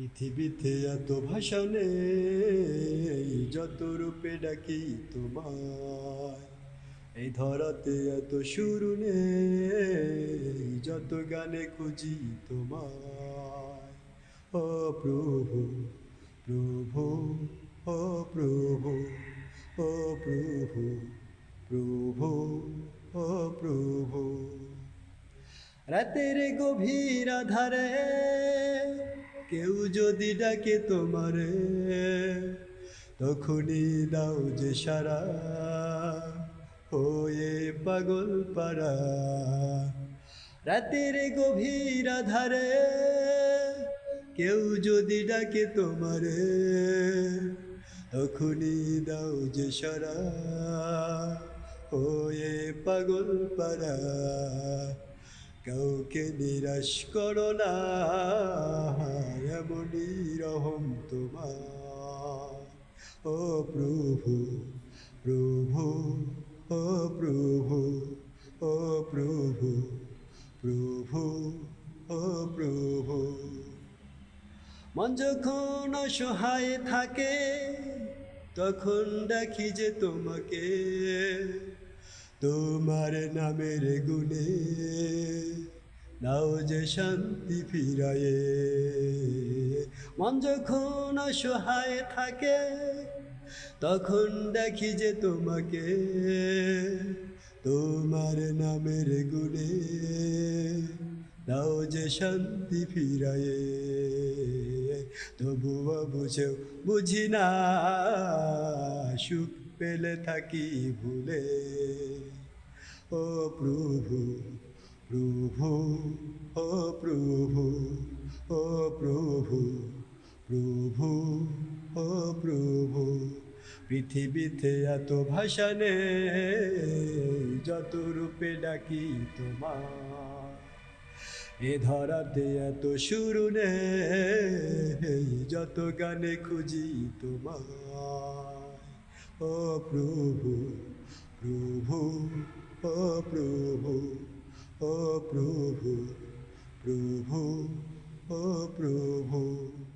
পৃথিবীতে এত ভাষা নেই, যত রূপে ডাকি তোমায়। এই ধরাতে এত সুর নেই, যত গানে খুঁজি তোমায়। ও প্রভু প্রভু, ও প্রভু ও প্রভু প্রভু, ও প্রভু। রাতের গভীর আধারে কেউ যদি ডাকে তোমারে, তখনই দাও যে সারা। হয়ে পাগল পারা রাতের গভীর আধারে কেউ যদি ডাকে তোমারে, তখনই দাও যে সারা। হয়ে পাগল পারা কাউকে নিরাশ করো না এমনই রহম তোমার। ও প্রভু প্রভু, ও প্রভু ও প্রভু প্রভু, ও প্রভু। মন যখন অসহায় থাকে, তখন দেখি যে তোমাকে, তোমার নামের গুণে। নাও যে শান্তি ফিরায়ে। মন যখন অসহায় থাকে, তখন দেখি যে তোমাকে, তোমার নামের গুণে। দাও যে শান্তি ফিরায়ে, তবুও বুঝেও বুঝি না, সুখ পেলে থাকি ভুলে। ও প্রভু প্রভু, ও প্রভু ও প্রভু প্রভু, ও প্রভু, পৃথিবীতে এত ভাষা নেই যত রূপে ডাকি তোমার। এ ধরাতে এত শুরু নেই যত গানে খুঁজি তোমার। ও প্রভু প্রভু, ও প্রভু ও প্রভু প্রভু ও প্রভু।